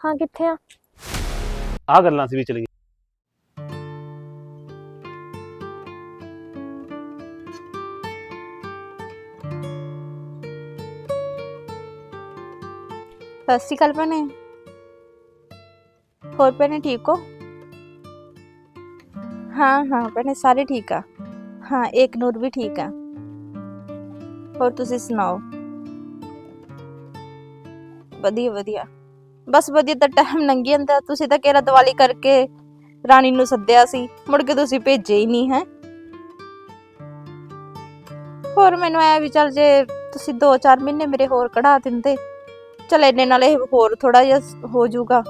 ਹਾਂ ਕਿੱਥੇ ਆ ਆ ਗੱਲਾਂ ਸੀ ਵੀ ਚਲੀ ਸਤਿ ਸ਼੍ਰੀ ਅਕਾਲ ਭੈਣੇ ਹੋਰ ਭੈਣੇ ਠੀਕ ਹੋ ਹਾਂ ਹਾਂ ਭੈਣੇ ਸਾਰੇ ਠੀਕ ਆ ਹਾਂ ਏਕ ਨੂਰ ਵੀ ਠੀਕ ਆ ਹੋਰ ਤੁਸੀਂ ਸੁਣਾਓ ਵਧੀਆ ਵਧੀਆ ਬਸ ਵਧੀਆ ਤਾਂ ਟਾਈਮ ਲੰਘੀ ਜਾਂਦਾ। ਤੁਸੀਂ ਤਾਂ ਕਿਹੜਾ ਦੀਵਾਲੀ ਕਰਕੇ ਰਾਣੀ ਨੂੰ ਸੱਦਿਆ ਸੀ। ਮੁੜ ਕੇ ਤੁਸੀਂ ਭੇਜੇ ਹੀ ਨਹੀਂ ਹੈ। ਹੋਰ ਮੈਨੂੰ ਐ ਵੀ ਚੱਲ ਜੇ ਤੁਸੀਂ 2-4 ਮਹੀਨੇ ਮੇਰੇ ਹੋਰ ਕਢਾ ਦਿੰਦੇ। ਚਲ ਇੰਨੇ ਨਾਲ ਇਹ ਹੋਰ ਥੋੜਾ ਜਿਹਾ ਹੋ ਜਾਊਗਾ।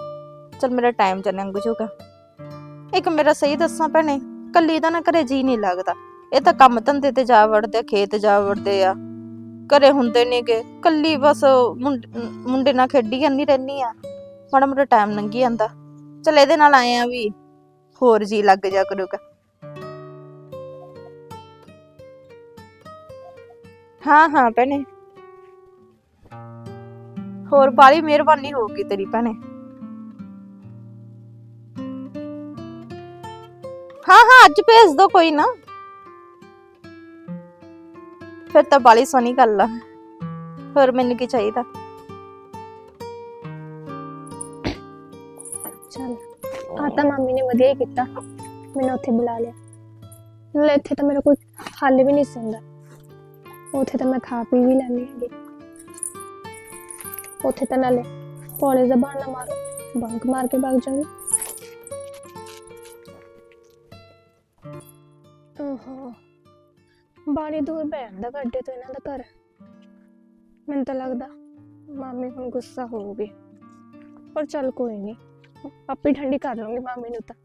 ਚਲ ਮੇਰਾ ਟਾਈਮ ਚ ਲੰਘ ਜਾਊਗਾ। ਇੱਕ ਮੇਰਾ ਸਹੀ ਦੱਸਾਂ ਭੈਣੇ ਕੱਲੀ ਦਾ ਨਾ ਘਰੇ ਜੀ ਨਹੀਂ ਲੱਗਦਾ। ਇਹ ਤਾਂ ਕੰਮ ਧੰਦੇ ਤੇ ਜਾ ਵੜਦੇ ਆ, ਖੇਤ ਜਾ ਵੜਦੇ ਆ। ਘਰੇ ਹੁੰਦੇ ਨੇਗੇ। ਕੱਲੀ ਬਸ ਮੁੰਡ- ਮੁੰਡੇ ਨਾਲ ਖੇਡੀ ਜਾਂਦੀ ਰਹਿਨੀ ਆ। ਮਾੜਾ ਮੋਟਾ ਟਾਈਮ ਲੰਘੀ ਜਾਂਦਾ। ਚਲ ਇਹਦੇ ਨਾਲ ਆਏ ਆ ਵੀ ਹੋਰ ਜੀ ਲੱਗ ਜਾ ਕਰੂਗਾ। ਹਾਂ ਹਾਂ ਭੈਣੇ। ਹੋਰ ਬਾਲੀ ਮਿਹਰਬਾਨੀ ਹੋਊਗੀ ਤੇਰੀ ਭੈਣੇ। ਹਾਂ ਹਾਂ, ਅੱਜ ਭੇਜ ਦੋ ਕੋਈ ਨਾ। ਫਿਰ ਤਾਂ ਬਾਲੀ ਸੋਹਣੀ ਗੱਲ ਆ। ਹੋਰ ਮੈਨੂੰ ਕੀ ਚਾਹੀਦਾ? ਚੱਲ। ਆ ਤਾਂ ਮੰਮੀ ਨੇ ਵਧੀਆ ਹੀ ਕੀਤਾ। ਮੈਨੂੰ ਉੱਥੇ ਬੁਲਾ ਲਿਆ। ਨਾਲੇ ਇੱਥੇ ਤਾਂ ਮੇਰਾ ਕੋਈ ਹੱਲ ਵੀ ਨਹੀਂ ਸੁਣਦਾ। ਉੱਥੇ ਤਾਂ ਮੈਂ ਖਾ ਪੀ ਵੀ ਲੈਂਦੀ ਹੈਗੀ। ਉੱਥੇ ਤਾਂ ਨਾਲੇ ਕਾਲਜ ਦਾ ਬਹਾਨਾ ਮਾਰੋ। ਬੰਕ ਮਾਰ ਕੇ ਭੱਜ ਜਾਵਾਂਗੀ ਓਹੋ। ਬਾੜੀ ਦੂਰ ਜਾਂਦਾ ਗੱਡੇ ਤੋਂ ਇਹਨਾਂ ਦਾ ਘਰ। ਮੈਨੂੰ ਤਾਂ ਲੱਗਦਾ ਮਾਮੀ ਹੁਣ ਗੁੱਸਾ ਹੋਊਗੀ। ਪਰ ਚੱਲ ਕੋਈ ਨਹੀਂ। ਆਪੇ ਠੰਡੀ ਕਰ ਲਵਾਂਗੀ ਮਾਮੀ ਨੂੰ ਤਾਂ।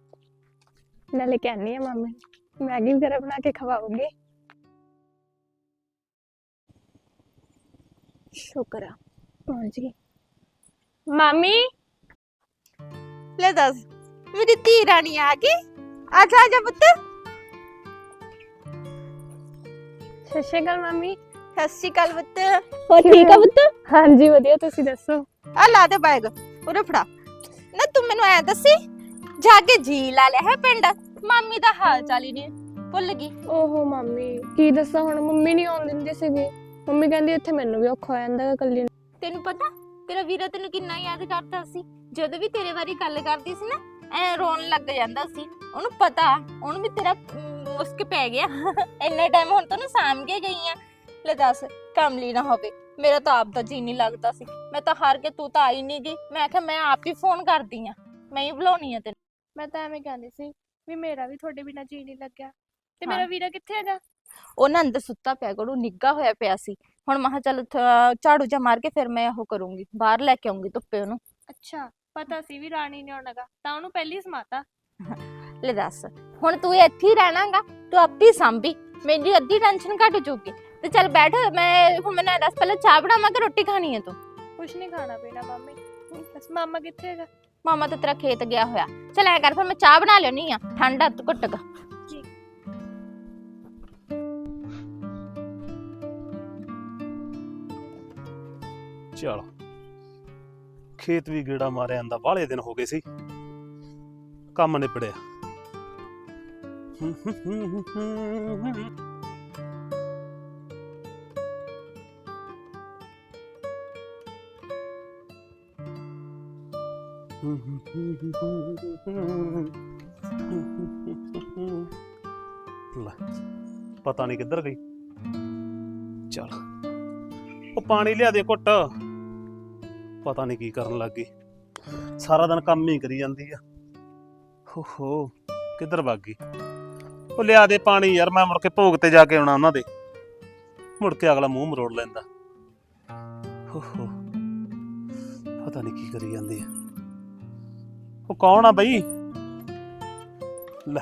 ਨਾਲੇ ਕਹਿੰਨੀ ਆ ਮਾਮੀ ਨੂੰ, ਮੈਗੀ ਵਗੈਰਾ ਬਣਾ ਕੇ ਖਵਾਉਂਗੀ ਸ਼ੁਕਰ ਆ। ਪਹੁੰਚ ਗਈ ਮਾਮੀ? ਲੈ ਦੱਸ ਮੇਰੀ ਧੀ ਰਾਣੀ ਆ ਗਈ। ਆ ਜਾ ਆ ਜਾ ਪੁੱਤ। ਸਤਿ ਸ਼੍ਰੀ ਅਕਾਲ ਮਾਮੀ। ਸਤਿ ਸ਼੍ਰੀ ਅਕਾਲ ਪੁੱਤ। ਹੋਰ ਠੀਕ ਆ ਪੁੱਤ? ਹਾਂਜੀ ਵਧੀਆ ਤੁਸੀਂ ਦੱਸੋ? ਆ ਲਾ ਦੇ ਬੈਗ ਉਰੇ ਫੜਾ। ਨਾ ਤੂੰ ਮੈਨੂੰ ਐ ਦੱਸੀ ਜਾ ਕੇ ਜੀ ਲਾ ਲਿਆ ਹੈ ਪਿੰਡ। ਮਾਮੀ ਦਾ ਹਾਲ ਚਾਲ ਹੀ ਨਹੀਂ ਭੁੱਲ ਗਈ। ਓਹੋ ਮਾਮੀ ਕੀ ਦੱਸਾਂ ਹੁਣ ਮੰਮੀ ਨਹੀਂ ਆਉਣ ਦਿੰਦੀ ਸੀਗੀ। ਮੰਮੀ ਕਹਿੰਦੀ ਇੱਥੇ ਮੈਨੂੰ ਵੀ ਔਖਾ ਹੋ ਜਾਂਦਾ ਗਾ ਇਕੱਲੀ ਨੂੰ। ਤੈਨੂੰ ਪਤਾ ਤੇਰਾ ਵੀਰਾ ਤੈਨੂੰ ਕਿੰਨਾ ਯਾਦ ਕਰਦਾ ਸੀ। ਜਦੋਂ ਵੀ ਤੇਰੇ ਬਾਰੇ ਗੱਲ ਕਰਦੀ ਸੀ ਨਾ ਐ ਰੋਣ ਲੱਗ ਜਾਂਦਾ ਸੀ। ਉਹਨੂੰ ਪਤਾ ਉਹਨੂੰ ਵੀ ਤੇਰਾ ਅਮ, ਮੁਸਕ ਪੈ ਗਿਆ। ਇੰਨੇ ਟਾਈਮ ਹੁਣ ਤੈਨੂੰ ਸਾਂਭ ਕੇ ਗਈ ਆ। ਲੈ ਦੱਸ ਕਮਲੀ ਨਾ ਹੋਵੇ। ਮੇਰਾ ਤਾਂ ਆਪ ਦਾ ਜੀ ਨਹੀਂ ਲੱਗਦਾ ਸੀ। ਮੈਂ ਤਾਂ ਹਾਰ ਕੇ ਤੂੰ ਤਾਂ ਆਈ ਨਹੀਂ ਗਈ। ਮੈਂ ਕਿਹਾ ਮੈਂ ਆਪ ਹੀ ਫੋਨ ਕਰਦੀ ਆ। ਮੈਂ ਹੀ ਬੁਲਾਉਣੀ ਆ ਤੈਨੂੰ। ਮੈਂ ਤਾਂ ਐਵੇਂ ਕਹਿੰਦੀ ਸੀ ਵੀ ਮੇਰਾ ਵੀ ਤੁਹਾਡੇ ਬਿਨਾਂ ਜੀ ਨਹੀਂ ਲੱਗਿਆ। ਤੇ ਹਾਂ। ਮੇਰਾ ਵੀਰਾ ਕਿੱਥੇ ਹੈਗਾ? ਉਹ ਨਾ ਅੰਦਰ ਸੁੱਤਾ ਪਿਆ ਕੋਲ ਨਿੱਗਾ ਹੋਇਆ ਪਿਆ ਸੀ। ਹੁਣ ਮਹਾ ਚੱਲ ਥ- ਝਾੜੂ ਜਾ ਮਾਰ ਕੇ ਫਿਰ ਮੈਂ ਉਹ ਕਰੂੰਗੀ। ਬਾਹਰ ਲੈ ਕੇ ਆਉਂਗੀ ਧੁੱਪੇ ਉਹਨੂੰ। ਅੱਛਾ ਪਤਾ ਸੀ ਵੀ ਰਾਣੀ ਨੇ ਆਉਣਾਗਾ ਤਾਂ ਉਹਨੂੰ ਪਹਿਲੀ ਸਮਾਤਾ। ਲੈ ਦੱਸ ਹੁਣ ਤੂੰ ਇੱਥੇ ਹੀ ਰਹਿਣਾਗਾ ਤੂੰ ਆਪੀ ਸੰਭੀ। ਮੇਰੀ ਅੱਧੀ ਟੈਨਸ਼ਨ ਘਟ ਜੂਗੀ। ਤੇ ਚੱਲ ਬੈਠ ਮੈਂ ਹੁਣ ਮੈਨੂੰ ਦੱਸ ਪਹਿਲਾਂ ਚਾਹ ਬਣਾਵਾਂ ਕਿ ਰੋਟੀ ਖਾਣੀ ਹੈ ਤੂੰ। ਕੁਛ ਨਹੀਂ ਖਾਣਾ ਪੀਣਾ ਮੰਮੀ। ਬਸ ਮਾਮਾ ਕਿੱਥੇ ਹੈਗਾ? ਮਾਮਾ ਤਾਂ ਤੇਰਾ ਖੇਤ ਗਿਆ ਹੋਇਆ। ਚੱਲ ਐ ਕਰ ਫਿਰ ਮੈਂ ਚਾਹ ਬਣਾ ਲਿਆਉਣੀ ਆ ਠੰਡਾ ਤੂੰ ਘੁੱਟਗਾ ਚਲ। ਖੇਤ ਵੀ ਗੇੜਾ ਮਾਰਿਆ ਜਾਂਦਾ ਬਾਹਲੇ ਦਿਨ ਹੋ ਗਏ ਸੀ। ਕੰਮ ਨਿਬੜਿਆ। ਲੈ, ਪਤਾ ਨਹੀਂ ਕਿੱਧਰ ਗਈ। ਚਲ, ਉਹ ਪਾਣੀ ਲਿਆ ਦੇ ਘੁੱਟ। ਪਤਾ ਨਹੀਂ ਕੀ ਕਰਨ ਲੱਗ ਗਈ। ਸਾਰਾ ਦਿਨ ਕੰਮ ਹੀ ਕਰੀ ਜਾਂਦੀ ਆ। ਹੋ ਹੋ ਕਿੱਧਰ ਭੱਗ ਗਈ? ਉਹ ਲਿਆ ਦੇ ਪਾਣੀ ਯਾਰ, ਮੈਂ ਮੁੜ ਕੇ ਭੋਗ ਤੇ ਜਾ ਕੇ ਆਉਣਾ ਉਹਨਾਂ ਦੇ। ਮੁੜ ਕੇ ਅਗਲਾ ਮੂੰਹ ਮਰੋੜ ਲੈਂਦਾ। ਹੋ ਹੋ ਪਤਾ ਨਹੀਂ ਕੀ ਕਰੀ ਜਾਂਦੀ ਆ। ਉਹ ਕੌਣ ਆ ਬਈ? ਲੈ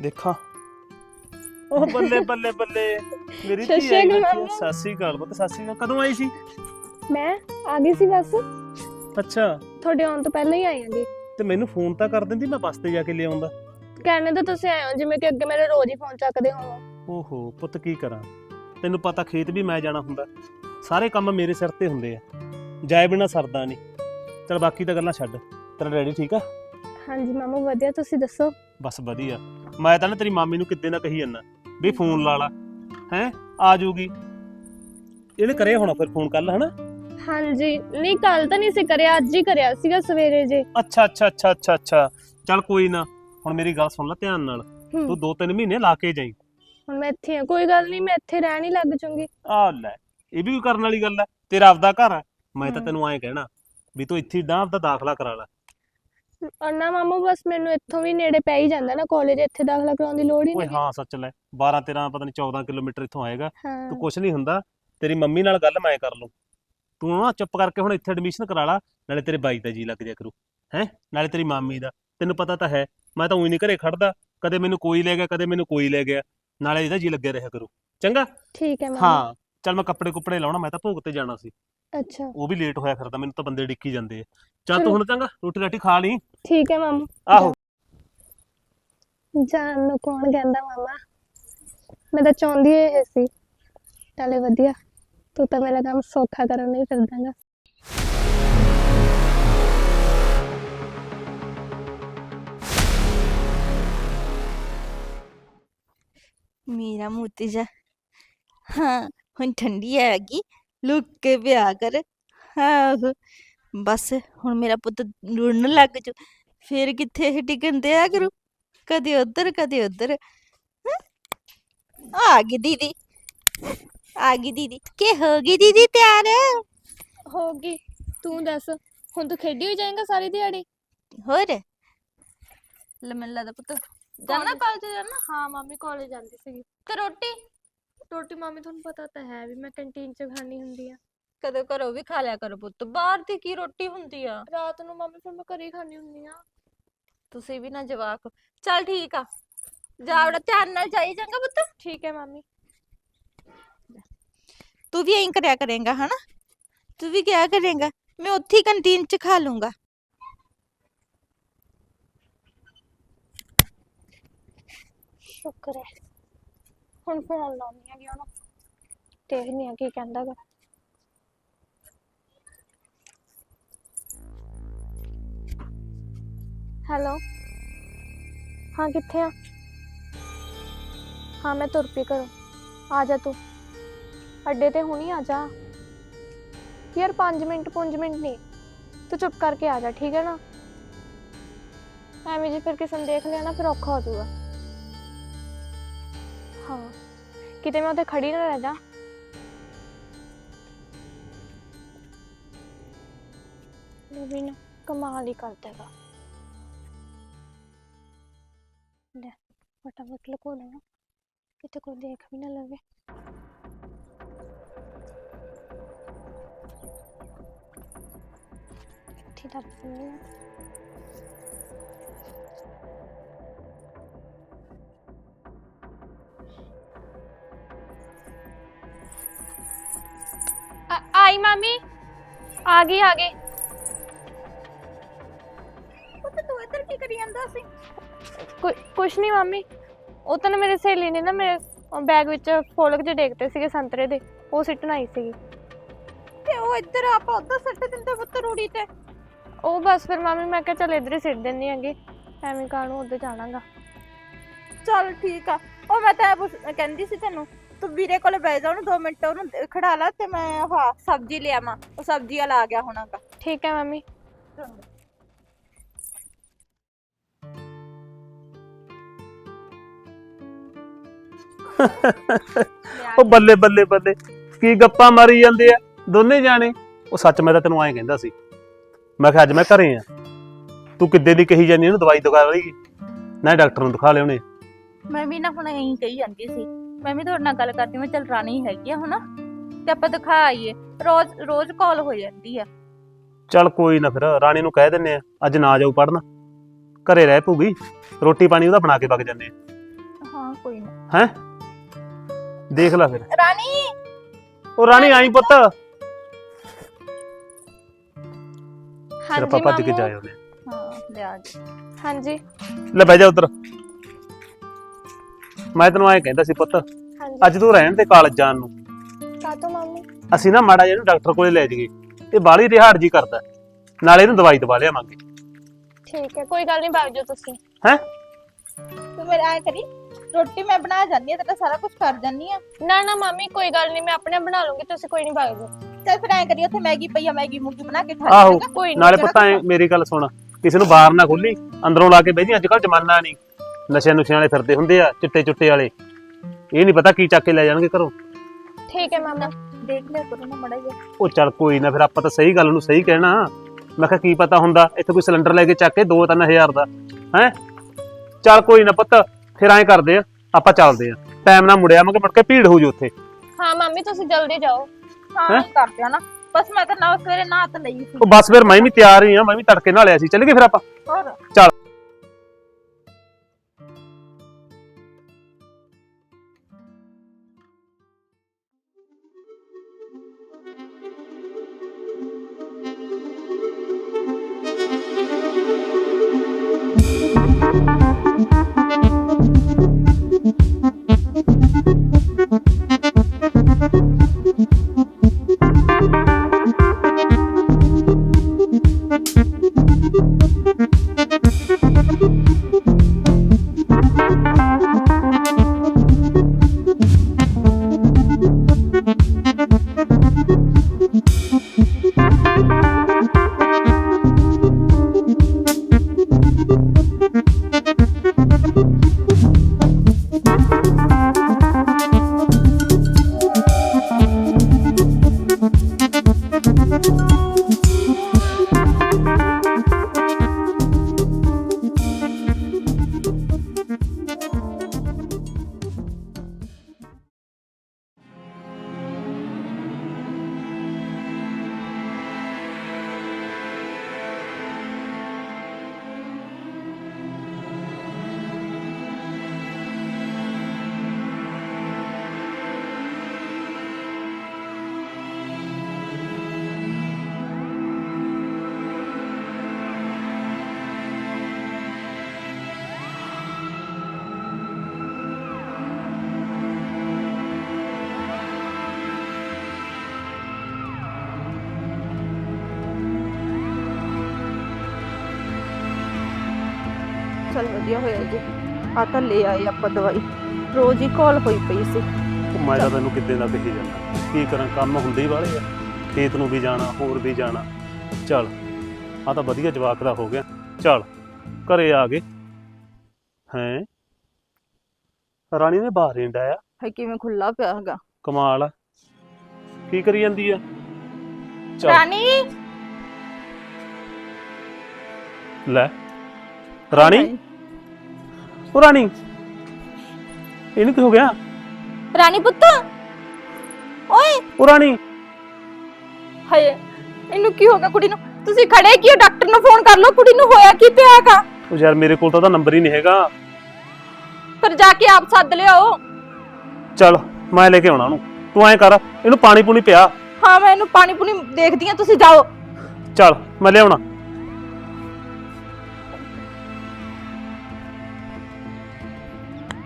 ਦੇਖਾਂ। ਉਹ ਬੱਲੇ ਬੱਲੇ ਬੱਲੇ। ਮੇਰੀ ਸਤਿ ਧੀ ਸ਼੍ਰੀ ਆਈ ਅਕਾਲ ਬੈਠੀ ਆ। ਮਾਮੀ। ਸਤਿ ਸ਼੍ਰੀ ਅਕਾਲ ਪੁੱਤ ਸਤਿ ਸ਼੍ਰੀ ਅਕਾਲ ਕਦੋਂ ਆਈ ਸੀ? ਮੈਂ ਆ ਗਈ ਸੀ ਬਸ। ਅੱਛਾ। ਤੁਹਾਡੇ ਆਉਣ ਤੋਂ ਪਹਿਲਾਂ ਹੀ ਆਈ ਆਂਗੀ। ਤੇ ਮੈਨੂੰ ਫੋਨ ਤਾਂ ਕਰ ਦਿੰਦੀ ਮੈਂ ਬੱਸ ਤੇ ਜਾ ਕੇ ਲੈ ਆਉਂਦਾ ਕਹਿੰਦੇ ਤਾਂ ਤੁਸੀਂ ਆਏ ਹੋ ਜਿਵੇਂ ਕਿ ਅੱਗੇ ਮੇਰੇ ਰੋਜ਼ ਹੀ ਫੋਨ ਚੱਕਦੇ ਹੋ ਓਹੋ ਪੁੱਤ ਕੀ ਕਰਾਂ? ਤੈਨੂੰ ਪਤਾ ਖੇਤ ਵੀ ਮੈਂ ਜਾਣਾ ਹੁੰਦਾ। ਸਾਰੇ ਕੰਮ ਮੇਰੇ ਸਿਰ ਤੇ ਹੁੰਦੇ ਆ। ਜਾਏ ਬਿਨਾ ਸਰਦਾ ਨਹੀਂ। ਚਲ ਬਾਕੀ ਤਾਂ ਗੱਲਾਂ ਛੱਡ। ਤੇਰਾ ਡੈਡੀ ਠੀਕ ਆ? ਹਾਂਜੀ ਮਾਮੂ ਵਧੀਆ ਤੁਸੀਂ ਦੱਸੋ? ਬਸ ਵਧੀਆ। ਮੈਂ ਤਾਂ ਨਾ ਤੇਰੀ ਮਾਮੀ ਨੂੰ ਕਿੱਦੇ ਨਾ ਕਹੀ ਜਾਂਦਾ ਵੀ ਫੋਨ ਲਾ ਲਾ। ਹੈ? ਆ ਜਾਊਗੀ। ਇਹਨੇ ਕਰਿਆ ਹੋਣਾ ਫਿਰ ਫੋਨ ਕੱਲ ਹਨਾ? ਹਾਂਜੀ। ਨਹੀਂ ਕੱਲ ਤਾਂ ਨਹੀਂ ਸੀ ਕਰਿਆ ਅੱਜ ਹੀ ਕਰਿਆ ਸੀਗਾ ਸਵੇਰੇ ਜੇ। ਅੱਛਾ ਅੱਛਾ ਅੱਛਾ ਅੱਛਾ ਅੱਛਾ। ਚੱਲ ਕੋਈ ਨਾ ਹੁਣ ਮੇਰੀ ਗੱਲ ਸੁਣ ਲੈ ਧਿਆਨ ਨਾਲ। ਹੂੰ। ਤੂੰ ਦੋ ਤਿੰਨ ਮਹੀਨੇ ਲਾ ਕੇ ਜਾਈ। ਹੁਣ ਮੈਂ ਇੱਥੇ ਆ ਕੋਈ ਗੱਲ ਨਹੀਂ ਮੈਂ ਇੱਥੇ ਰਹਿਣ ਹੀ ਲੱਗ ਜੂੰਗੀ। ਆ ਲੈ ਇਹ ਵੀ ਕੋਈ ਕਰਨ ਵਾਲੀ ਗੱਲ ਹੈ। ਤੇਰਾ ਆਪਦਾ ਘਰ ਹੈ। ਮੈਂ ਤਾਂ ਹੂੰ। ਤੈਨੂੰ ਐਂ ਕਹਿਣਾ ਵੀ ਤੂੰ ਇੱਥੇ ਡਾਂ ਆਪਦਾ ਦਾਖਲਾ ਕਰਾ ਲੈ। ਔਰ ਨਾ ਮਾਮੂ ਬਸ ਮੈਨੂੰ ਇੱਥੋਂ ਵੀ ਨੇੜੇ ਪੈ ਹੀ ਜਾਂਦਾ ਨਾ ਕਾਲਜ ਇੱਥੇ ਦਾਖਲਾ ਕਰਾਉਣ ਦੀ ਲੋੜ ਹੀ ਓਏ ਨਹੀਂ। ਹਾਂ ਸੱਚ ਲੈ 12 13 ਪਤਾ ਨਹੀਂ 14 ਕਿਲੋਮੀਟਰ ਇੱਥੋਂ ਆਏਗਾ। ਹਾਂ। ਤੂੰ ਕੁਛ ਨਹੀਂ ਹੁੰਦਾ ਤੇਰੀ ਮੰਮੀ ਨਾਲ ਗੱਲ ਮੈਂ ਕਰ ਲੂੰ ਤੂੰ ਨਾ ਚੁੱਪ ਕਰਕੇ ਹੁਣ ਇੱਥੇ ਐਡਮਿਸ਼ਨ ਕਰਾ ਲਾ ਨਾਲੇ ਤੇਰੇ ਬਾਈ ਦਾ ਜੀ ਲੱਗ ਜਾ ਕਰੂ ਹੈ? ਨਾਲੇ ਤੇਰੀ ਮਾਮੀ ਦਾ ਤੈਨੂੰ ਪਤਾ ਤਾਂ ਹੈ ਮੈਂ ਤਾਂ ਉਹੀ ਨਹੀਂ ਘਰੇ ਖੜਦਾ ਕਦੇ ਮੈਨੂੰ ਕੋਈ ਲੈ ਗਿਆ ਕਦੇ ਮੈਨੂੰ ਕੋਈ ਲੈ ਗਿਆ ਨਾਲੇ ਇਹਦਾ ਜੀ ਲੱਗਿਆ ਰਿਹਾ ਕਰੂ। ਚੰਗਾ? ਠੀਕ ਹੈ ਮਾਮੂ। ਹਾਂ। ਚੱਲ ਮੈਂ ਕੱਪੜੇ ਕੁੱਪੜੇ ਲਾਉਣਾ ਮੈਂ ਤਾਂ ਭੋਗ ਤੇ ਜਾਣਾ ਸੀ। ਅੱਛਾ। ਉਹ ਵੀ ਲੇਟ ਹੋਇਆ ਫਿਰਦਾ ਮੈਨੂੰ ਤਾਂ ਬੰਦੇ ਡਿੱਕੀ ਜਾਂਦੇ ਆ। ਚੱਲ। ਤੂੰ ਹੁਣ ਚੰਗਾ ਰੋਟੀ ਰਾਟੀ ਖਾ ਲਈ। ਠੀਕ ਹੈ ਮਾਮੂ। ਆਹੋ। ਜਾਣ ਨੂੰ ਕੌਣ ਕਹਿੰਦਾ ਮਾਮਾ? ਮੈਂ ਤਾਂ ਚਾਹੁੰਦੀ ਇਹ ਸੀ। ਚੱਲੇ ਵਧੀਆ। ਤੂੰ ਤਾਂ ਮੇਰਾ ਕੰਮ ਸੌਖਾ ਕਰਨ ਲਈ ਫਿਰਦਾਂਗਾ। ਮੇਰਾ ਮੋਤੀ ਜਾ। ਹਾਂ ਹੁਣ ਠੰਡੀ ਹੈਗੀ ਲੁੱਕ ਕੇ ਵਿਆਹ ਕਰ। ਹਾਂ ਬਸ ਹੁਣ ਮੇਰਾ ਪੁੱਤ ਰੁੜਨ ਲੱਗ ਜੂ। ਫਿਰ ਕਿੱਥੇ ਇਹ ਟਿਕਣ ਦਿਆ ਕਰੂ? ਕਦੇ ਉਧਰ ਕਦੇ ਉਧਰ। ਆ ਗਈ ਦੀਦੀ। ਆ ਗਈ ਦੀਦੀ। ਕੀ ਹੋ ਗਈ ਦੀਦੀ ਤਿਆਰ? ਹੋਗੀ ਤੂੰ ਦੱਸ ਹੁਣ ਤੂੰ ਖੇਡੀ ਹੋਈ ਜਾਏਗਾ ਸਾਰੀ ਦਿਹਾੜੀ? ਹੋਰ? ਲੈ ਮੈਨੂੰ ਲੱਗਦਾ ਪੁੱਤ ਜਾਣਾ ਕਾਲਜ ਜਾਣਾ? ਹਾਂ ਮਾਮੀ ਕਾਲਜ ਜਾਂਦੀ ਸੀਗੀ। ਤੇ ਰੋਟੀ? ਰੋਟੀ ਮਾਮੀ ਤੁਹਾਨੂੰ ਪਤਾ ਤਾਂ ਹੈ ਵੀ ਮੈਂ ਕੰਟੀਨ 'ਚ ਖਾਣੀ ਹੁੰਦੀ ਆ ਕਦੇ ਘਰੋਂ ਵੀ ਖਾ ਲਿਆ ਕਰੋ ਪੁੱਤ ਬਾਹਰ ਦੀ ਕੀ ਰੋਟੀ ਹੁੰਦੀ ਆ? ਰਾਤ ਨੂੰ ਮਾਮੀ ਫਿਰ ਮੈਂ ਘਰੇ ਹੀ ਖਾਣੀ ਹੁੰਦੀ ਆ ਤੁਸੀਂ ਵੀ ਨਾ ਜਵਾਕ ਚੱਲ ਠੀਕ ਆ ਜਾ ਧਿਆਨ ਨਾਲ ਜਾਈ ਜਾਂਗਾ ਪੁੱਤ। ਠੀਕ ਹੈ ਮਾਮੀ। ਤੂੰ ਵੀ ਐਂ ਕਰਿਆ ਕਰੇਗਾ ਹਨਾ? ਤੂੰ ਵੀ ਕਿਆ ਕਰੇਗਾ ਮੈਂ ਉੱਥੇ ਹੀ ਕੰਟੀਨ 'ਚ ਖਾ ਲੂੰਗਾ। ਸ਼ੁਕਰ ਹੈ। ਹੁਣ ਫੋਨ ਲਾਉਣੀ ਹੈਗੀ ਉਹਨੂੰ। ਦੇਖਨੀ ਆ ਕੀ ਕਹਿੰਦਾ ਗਾ ਹੈਲੋ। ਹਾਂ, ਕਿੱਥੇ ਆ? ਹਾਂ, ਮੈਂ ਤੁਰ ਪਈ ਘਰੋਂ। ਆ ਜਾ ਤੂੰ। ਅੱਡੇ ਤੇ ਹੁਣੀ ਆ ਜਾ। ਯਾਰ 5 ਮਿੰਟ 5 ਮਿੰਟ ਨਹੀਂ। ਤੂੰ ਚੁੱਪ ਕਰਕੇ ਆ ਜਾ, ਠੀਕ ਹੈ ਨਾ? ਐਵੇਂ ਜੇ ਫਿਰ ਕਿਸੇ ਨੇ ਦੇਖ ਲਿਆ ਨਾ, ਫਿਰ ਔਖਾ ਹੋ ਜਾਊਗਾ। ਹਾਂ। ਕਿਤੇ ਮੈਂ ਉੱਥੇ ਖੜੀ ਨਾ ਰਹਿ ਜਾ। ਇਹ ਨਾ ਕਮਾਲ ਹੀ ਕਰ ਦੇਗਾ ਲੈ, ਫਟਾਫਟ ਲਕੋ ਲੈਣਾ ਕਿਤੇ ਕੋਈ ਦੇਖ ਵੀ ਨਾ ਲਵੇ। ਇੱਥੇ ਡਰ ਪਈ ਆਈ ਮਾਮੀ। ਆ ਗਈ ਆ ਗਈ। ਪੁੱਤ ਤੂੰ ਇੱਧਰ ਕੀ ਕਰੀ ਜਾਂਦਾ ਸੀ? ਕੁ- ਕੁਛ ਨਹੀਂ ਮਾਮੀ। ਉਹ ਤਾਂ ਨਾ ਮੇਰੀ ਸਹੇਲੀ ਨੇ ਨਾ ਮੇਰੇ ਬੈਗ ਵਿੱਚ ਫੋਲਕ ਜਿਹੇ ਡੇਗਤੇ ਸੀਗੇ ਸੰਤਰੇ ਦੇ। ਉਹ ਸਿੱਟਣ ਆਈ ਸੀਗੀ। ਤੇ ਉਹ ਇੱਧਰ ਆਪਾਂ ਉੱਧਰ ਸੱਟ ਦਿੰਦੇ ਪੁੱਤ ਰੂੜੀ ਤੇ। ਉਹ ਬਸ ਫਿਰ ਮਾਮੀ ਮੈਂ ਕਿਹਾ ਚੱਲ ਇੱਧਰ ਹੀ ਸਿੱਟ ਦਿੰਦੀ ਹੈਗੀ। ਐਵੇਂ ਕਾਹਨੂੰ ਉੱਧਰ ਜਾਣਾਗਾ। ਚੱਲ ਠੀਕ ਆ। ਉਹ ਮੈਂ ਤਾਂ ਪੁੱਛ- ਕਹਿੰਦੀ ਸੀ ਤੈਨੂੰ ਤੂੰ ਵੀਰੇ ਕੋਲੇ ਬਹਿ ਜਾ ਉਹਨੂੰ 2 ਮਿੰਟ ਉਹਨੂੰ ਖੜਾ ਲਾ ਤੇ ਮੈਂ ਆਹ ਸਬਜ਼ੀ ਲਿਆਵਾਂ ਉਹ ਸਬਜ਼ੀ ਵਾਲਾ ਆ ਗਿਆ ਹੋਣਾਗਾ ਠੀਕ ਹੈ ਮਾਮੀ। ਉਹ ਬੱਲੇ ਬੱਲੇ ਬੱਲੇ। ਕੀ ਗੱਪਾਂ ਮਾਰੀ ਜਾਂਦੇ ਆ? ਦੋਨੇ ਜਾਣੇ। ਉਹ ਸੱਚ ਮੈਂ ਤਾਂ ਤੈਨੂੰ ਐਂ ਕਹਿੰਦਾ ਸੀ। ਮੈਂ ਕਿਹਾ ਅੱਜ ਮੈਂ ਘਰੇ ਆ। ਤੂੰ ਕਿੱਦੇ ਦੀ ਕਹੀ ਜਾਂਦੀ ਇਹਨੂੰ ਦਵਾਈ ਦਿਖਾ ਲਈ। ਨਾ ਡਾਕਟਰ ਨੂੰ ਦਿਖਾ ਲਿਆਉਣੇ ਮੈਂ ਵੀ ਨਾ ਹੁਣ ਇਹੀ ਕਹੀ ਜਾਂਦੀ ਸੀ। ਮੈਂ ਵੀ ਤੁਹਾਡੇ ਨਾਲ ਗੱਲ ਕਰਦੀ ਮੈਂ ਚੱਲ ਰਾਣੀ ਹੈਗੀ ਆ ਹੁਣ ਤੇ ਆਪਾਂ ਦਿਖਾ ਆਈਏ। ਰੋਜ਼ ਰੋਜ਼ ਕਾਲ ਹੋ ਜਾਂਦੀ ਆ। ਚੱਲ ਕੋਈ ਨਾ ਫਿਰ ਰਾਣੀ ਨੂੰ ਕਹਿ ਦਿੰਨੇ ਆ ਅੱਜ ਨਾ ਜਾਊ ਪੜਨ ਘਰੇ ਰਹਿ ਪੂਗੀ ਰੋਟੀ ਪਾਣੀ ਉਹਦਾ ਬਣਾ ਕੇ ਵਗ ਜਾਂਦੇ ਆ। ਹਾਂ ਕੋਈ ਨਾ। ਹੈ? ਦੇਖ ਲੈ ਫਿਰ। ਰਾਣੀ! ਉਹ ਰਾਣੀ ਆਈ ਪੁੱਤ। ਫਿਰ ਹਾਂਜੀ ਆਪਾਂ ਭੱਜ ਕੇ ਮਾਮੂ। ਜਾਏ ਉਹਨੇ ਹਾਂ ਲਿਆ ਜੀ। ਹਾਂਜੀ। ਲੈ ਬਹਿ ਜਾ ਉਧਰ। ਮੈਂ ਤੈਨੂੰ ਐਂ ਕਹਿੰਦਾ ਸੀ ਪੁੱਤ ਹਾਂਜੀ। ਅੱਜ ਤੂੰ ਰਹਿਣ ਤੇ ਕਾਲਜ ਜਾਣ ਨੂੰ। ਕਾਤੋਂ ਮਾਮੂ? ਅਸੀਂ ਨਾ ਮਾੜਾ ਜਿਹਾ ਡਾਕਟਰ ਕੋਲੇ ਲੈ ਜਾਈਏ ਇਹ ਬਾਲੀ ਰਿਹਾੜ ਜੀ ਕਰਦਾ ਨਾਲੇ ਇਹਨੂੰ ਦਵਾਈ ਦਵਾ ਲਿਆਵਾਂਗੇ। ਠੀਕ ਹੈ ਕੋਈ ਗੱਲ ਨਹੀਂ ਬਾਗ ਜਾਓ ਤੁਸੀਂ। ਹੈ? ਤੂੰ ਮੇਰੇ ਐ ਕਰੀ ਰੋਟੀ ਮੈਂ ਬਣਾ ਜਾਂਦੀ ਆ ਤੇ ਸਾਰਾ ਕੁਝ ਕਰ ਜਾਂਦੀ ਆ ਨਾ ਨਾ ਮਾਮੀ ਕੋਈ ਗੱਲ ਨਹੀਂ ਮੈਂ ਆਪਣੇ ਆਪ ਬਣਾ ਲੂੰਗੀ ਤੁਸੀਂ ਕੋਈ ਨਹੀਂ ਬਾਗ ਜਾਓ। ਚੱਲ ਫਿਰ ਐ ਕਰੀ ਉੱਥੇ ਮੈਗੀ ਪਈ ਆ ਮੈਗੀ ਮੂਗੀ ਬਣਾ ਕੇ ਖਾ ਆਹੋ ਲਈਂ, ਕੋਈ ਨੀ, ਨਾਲੇ ਪਤਾ ਐ ਮੇਰੀ ਗੱਲ ਸੁਣ ਕਿਸੇ ਨੂੰ ਬਾਹਰ ਨਾ ਖੋਲੀ ਅੰਦਰੋਂ ਲਾ ਕੇ ਬਹਿ ਜੀ ਅੱਜ ਕੱਲ ਜ਼ਮਾਨਾ ਨਹੀਂ। ਨਸ਼ੇ ਨੁਸ਼ਿਆਂ ਵਾਲੇ ਫਿਰਦੇ ਹੁੰਦੇ ਆ ਚਿੱਟੇ ਚੁੱਟੇ ਵਾਲੇ। ਇਹ ਨਹੀਂ ਪਤਾ ਕੀ ਚੱਕ ਕੇ ਲੈ ਜਾਣਗੇ ਘਰੋਂ। ਠੀਕ ਹੈ ਮਾਮਾ ਦੇਖ ਲਿਆ ਕਰੋ ਨਾ ਮੜਾ ਜਿਹਾ। ਉਹ ਚੱਲ ਕੋਈ ਨਾ ਫਿਰ ਆਪਾਂ ਤਾਂ ਸਹੀ ਗੱਲ ਨੂੰ ਸਹੀ ਕਹਿਣਾ। ਮੈਂ ਕਿਹਾ ਕੀ ਪਤਾ ਹੁੰਦਾ ਇੱਥੇ ਕੋਈ ਸਿਲੰਡਰ ਲੈ ਕੇ ਚੱਕ ਕੇ 2-3000 ਦਾ। ਹੈ? ਚੱਲ ਕੋਈ ਨਾ ਪੁੱਤ ਫਿਰ ਐਂ ਕਰਦੇ ਆ ਆਪਾਂ ਚੱਲਦੇ ਆ। ਟਾਈਮ ਨਾਲ ਮੁੜਿਆ ਮੈਂ ਮੁੜ ਕੇ ਭੀੜ ਹੋ ਜੂ ਉੱਥੇ। ਹਾਂ ਮਾਮੀ ਤੁਸੀਂ ਜਲਦੀ ਜਾਓ। ਹਾਂ ਕਰਦੇ ਆ ਨਾ। ਬਸ ਮੈਂ ਤਾਂ ਨਾ ਸਵੇਰੇ ਨਹਾ ਤਾਂ ਲਈ ਸੀ। ਉਹ ਬਸ ਫਿਰ ਮੈਂ ਵੀ ਤਿਆਰ ਹੀ ਆ ਮੈਂ ਵੀ ਤੜਕੇ ਨਾਲ ਲਿਆ ਸੀ। ਚੱਲ ਗਏ ਫਿਰ ਆਪਾਂ। ਹੋਰ? ਚੱਲ। ਵਧੀਆ ਹੋਇਆ ਜੀ। ਆ ਤਾਂ ਲੈ ਆਏ ਆਪਾਂ ਦਵਾਈ। ਰੋਜ਼ ਹੀ ਕਾਲ ਹੋਈ ਪਈ ਸੀ। ਉਹ ਮੈਂ ਤਾਂ ਤੈਨੂੰ ਕਿੱਦੇ ਦਾ ਕਹੀ ਜਾਂਦਾ। ਕੀ ਕਰਾਂ ਕੰਮ ਹੁੰਦੇ ਹੀ ਵਾਲੇ ਆ। ਖੇਤ ਨੂੰ ਵੀ ਜਾਣਾ ਹੋਰ ਵੀ ਜਾਣਾ। ਚੱਲ ਆ ਤਾਂ ਵਧੀਆ ਜਵਾਕ ਦਾ ਹੋ ਗਿਆ। ਚੱਲ ਘਰੇ ਆ ਗਏ। ਹੈਂ? ਰਾਣੀ ਨੇ ਬਾਹਰ ਹੀ ਡਾਇਆ ਹੈ ਕਿਵੇਂ ਖੁੱਲਾ ਪਿਆ ਹੈਗਾ। ਕਮਾਲ ਆ। ਕੀ ਕਰੀ ਜਾਂਦੀ ਆ? ਚੱਲ। ਰਾਣੀ! ਲੈ। ਰਾਣੀ? ਉਹ ਰਾਣੀ ਇਹਨੂੰ ਕੀ ਹੋ ਗਿਆ? ਰਾਣੀ ਪੁੱਤ। ਓਏ। ਉਹ ਰਾਣੀ। ਹਾਏ ਇਹਨੂੰ ਕੀ ਹੋ ਗਿਆ ਕੁੜੀ ਨੂੰ? ਤੁਸੀਂ ਖੜੇ ਕੀ ਹੋ? ਡਾਕਟਰ ਨੂੰ ਫੋਨ ਕਰ ਲਓ ਕੁੜੀ ਨੂੰ ਹੋਇਆ ਕੀ ਪਿਆ ਹੈਗਾ? ਉਹ ਯਾਰ ਮੇਰੇ ਕੋਲ ਤਾਂ ਉਹਦਾ ਨੰਬਰ ਹੀ ਨਹੀਂ ਹੈਗਾ। ਫਿਰ ਜਾ ਕੇ ਆਪ ਸੱਦ ਲਿਆਓ। ਚੱਲ ਮੈਂ ਲੈ ਕੇ ਆਉਣਾ ਉਹਨੂੰ। ਤੂੰ ਐਂ ਕਰ ਇਹਨੂੰ ਪਾਣੀ ਪੂਣੀ ਪਿਆ। ਹਾਂ ਮੈਂ ਇਹਨੂੰ ਪਾਣੀ ਪੂਣੀ ਦੇਖਦੀ ਆ ਤੁਸੀਂ ਜਾਓ। ਚੱਲ ਮੈਂ ਲਿਆਉਣਾ।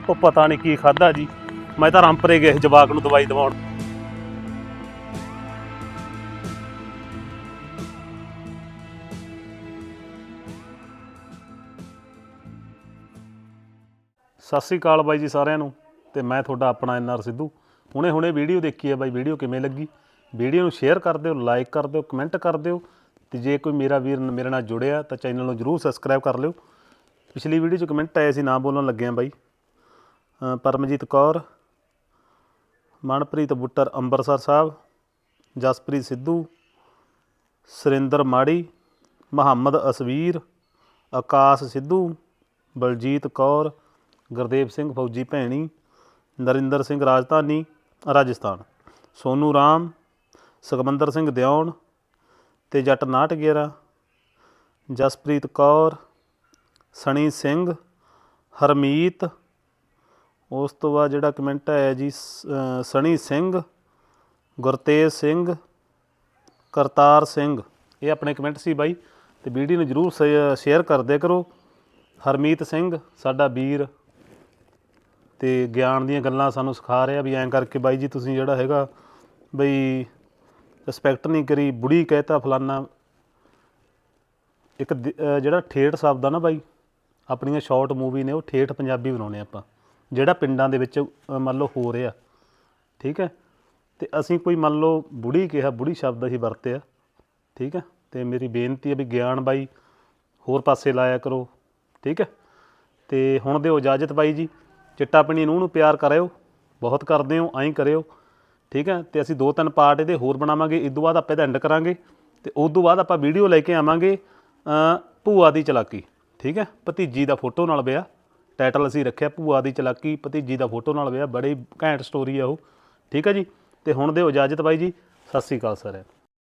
ਉਹ ਪਤਾ ਨਹੀਂ ਕੀ ਖਾਦਾ ਜੀ। ਮੈਂ ਤਾਂ ਰਾਮਪਰੇ ਗਿਆ ਸੀ ਜਵਾਕ ਨੂੰ ਦਵਾਈ ਦਿਵਾਉਣ। ਸਤਿ ਸ੍ਰੀ ਅਕਾਲ ਬਾਈ ਜੀ ਸਾਰਿਆਂ ਨੂੰ ਤੇ ਮੈਂ ਤੁਹਾਡਾ ਆਪਣਾ ਐਨਆਰ ਸਿੱਧੂ। ਹੁਣੇ ਹੁਣੇ ਵੀਡੀਓ ਦੇਖੀ ਹੈ ਬਾਈ, ਵੀਡੀਓ ਕਿਵੇਂ ਲੱਗੀ? ਵੀਡੀਓ ਨੂੰ ਸ਼ੇਅਰ ਕਰ ਦਿਓ ਲਾਈਕ ਕਰ ਦਿਓ ਕਮੈਂਟ ਕਰ ਦਿਓ ਤੇ ਜੇ ਕੋਈ ਮੇਰਾ ਵੀਰ ਮੇਰੇ ਨਾਲ ਜੁੜਿਆ ਤਾਂ ਚੈਨਲ ਨੂੰ ਜਰੂਰ ਸਬਸਕ੍ਰਾਈਬ ਕਰ ਲਿਓ। ਪਿਛਲੀ ਵੀਡੀਓ 'ਚ ਕਮੈਂਟ ਆਏ ਸੀ, ਨਾ ਬੋਲਣ ਲੱਗੇ ਆ ਬਾਈ। ਪਰਮਜੀਤ ਕੌਰ, ਮਨਪ੍ਰੀਤ ਬੁੱਟਰ ਅੰਬਰਸਰ ਸਾਹਿਬ, ਜਸਪ੍ਰੀਤ ਸਿੱਧੂ, ਸੁਰਿੰਦਰ ਮਾੜੀ, ਮੁਹੰਮਦ ਅਸਵੀਰ, ਆਕਾਸ਼ ਸਿੱਧੂ, ਬਲਜੀਤ ਕੌਰ, ਗੁਰਦੇਵ ਸਿੰਘ ਫੌਜੀ ਭੈਣੀ, ਨਰਿੰਦਰ ਸਿੰਘ ਰਾਜਧਾਨੀ, ਰਾਜਸਥਾਨ। ਸੋਨੂ ਰਾਮ, ਸੁਖਮੰਦਰ ਸਿੰਘ ਦਿਉਣ ਤੇ ਜੱਟ 911 ਜਸਪ੍ਰੀਤ ਕੌਰ, ਸਣੀ ਸਿੰਘ, ਹਰਮੀਤ ਉਸ ਤੋਂ ਬਾਅਦ ਜਿਹੜਾ ਕਮੈਂਟ ਆਇਆ ਜੀ, ਸ- ਅਹ, ਸਣੀ ਸਿੰਘ, ਗੁਰਤੇਜ ਸਿੰਘ, ਕਰਤਾਰ ਸਿੰਘ, ਇਹ ਆਪਣੇ ਕਮੈਂਟ ਸੀ ਬਾਈ, ਤੇ ਵੀਡੀਓ ਨੂੰ ਜਰੂਰ ਸ਼ੇਅਰ ਕਰਦੇ ਕਰੋ ਹਰਮੀਤ ਸਿੰਘ, ਸਾਡਾ ਵੀਰ, ਤੇ ਗਿਆਨ ਦੀਆਂ ਗੱਲਾਂ ਸਾਨੂੰ ਸਿਖਾ ਰਿਹਾ ਵੀ ਐਂ ਕਰਕੇ ਬਾਈ ਜੀ ਤੁਸੀਂ ਜਿਹੜਾ ਹੈਗਾ ਬਈ ਰਿਸਪੈਕਟ ਨਹੀਂ ਕਰੀ, ਬੁੜੀ ਕਹਿਤਾ ਫਲਾਨਾ। ਇੱਕ ਜਿਹੜਾ ਠੇਠ ਸ਼ਬਦ ਆ ਨਾ ਬਾਈ, ਆਪਣੀਆਂ ਸ਼ਾਰਟ ਮੂਵੀ ਨੇ, ਉਹ ਠੇਠ ਪੰਜਾਬੀ ਬਣਾਉਣੇ ਆਪਾਂ। ਜਿਹੜਾ ਪਿੰਡਾਂ ਦੇ ਵਿੱਚ ਅਹ ਮੰਨ ਲਓ ਹੋ ਰਿਹਾ। ਠੀਕ ਹੈ? ਤੇ ਅਸੀਂ ਕੋਈ ਮੰਨ ਲਓ ਬੁੜੀ ਕਿਹਾ ਬੁੜੀ ਸ਼ਬਦ ਅਸੀਂ ਵਰਤਿਆ ਠੀਕ ਹੈ? ਤੇ ਮੇਰੀ ਬੇਨਤੀ ਹੈ ਵੀ ਗਿਆਨ ਬਾਈ ਹੋਰ ਪਾਸੇ ਲਾਇਆ ਕਰੋ। ਠੀਕ ਹੈ? ਤੇ ਹੁਣ ਦਿਓ ਇਜਾਜ਼ਤ ਬਾਈ ਜੀ। ਚਿੱਟਾ ਪਣੀ ਨੂੰ ਨੂੰ ਪਿਆਰ ਕਰਿਓ ਬਹੁਤ ਕਰਦੇ ਹੋ ਐਂ ਕਰਿਓ। ਠੀਕ ਹੈ? ਤੇ ਅਸੀਂ ਦੋ ਤਿੰਨ ਪਾਰਟ ਇਹਦੇ ਹੋਰ ਬਣਾਵਾਂਗੇ। ਇਸ ਤੋਂ ਬਾਅਦ ਆਪਾਂ ਇਹਦਾ ਐਂਡ ਕਰਾਂਗੇ। ਤੇ ਉਸ ਤੋਂ ਬਾਅਦ ਆਪਾਂ ਵੀਡੀਓ ਲੈ ਕੇ ਆਵਾਂਗੇ ਅ, ਭੂਆ ਦੀ ਚਲਾਕੀ। ਠੀਕ ਹੈ? ਭਤੀਜੀ ਦਾ ਫੋਟੋ ਨਾਲ ਵਿਆਹ। ਟਾਈਟਲ ਅਸੀਂ ਰੱਖਿਆ, ਭੂਆ ਦੀ ਚਲਾਕੀ, ਭਤੀਜੀ ਦਾ ਫੋਟੋ ਨਾਲ ਵਿਆਹ ਬੜੀ ਘੈਂਟ ਸਟੋਰੀ ਆ ਉਹ। ਠੀਕ ਹੈ ਜੀ? ਤੇ ਹੁਣ ਦਿਓ ਇਜਾਜ਼ਤ ਬਾਈ ਜੀ। ਸਤਿ ਸ੍ਰੀ ਅਕਾਲ ਸਾਰਿਆਂ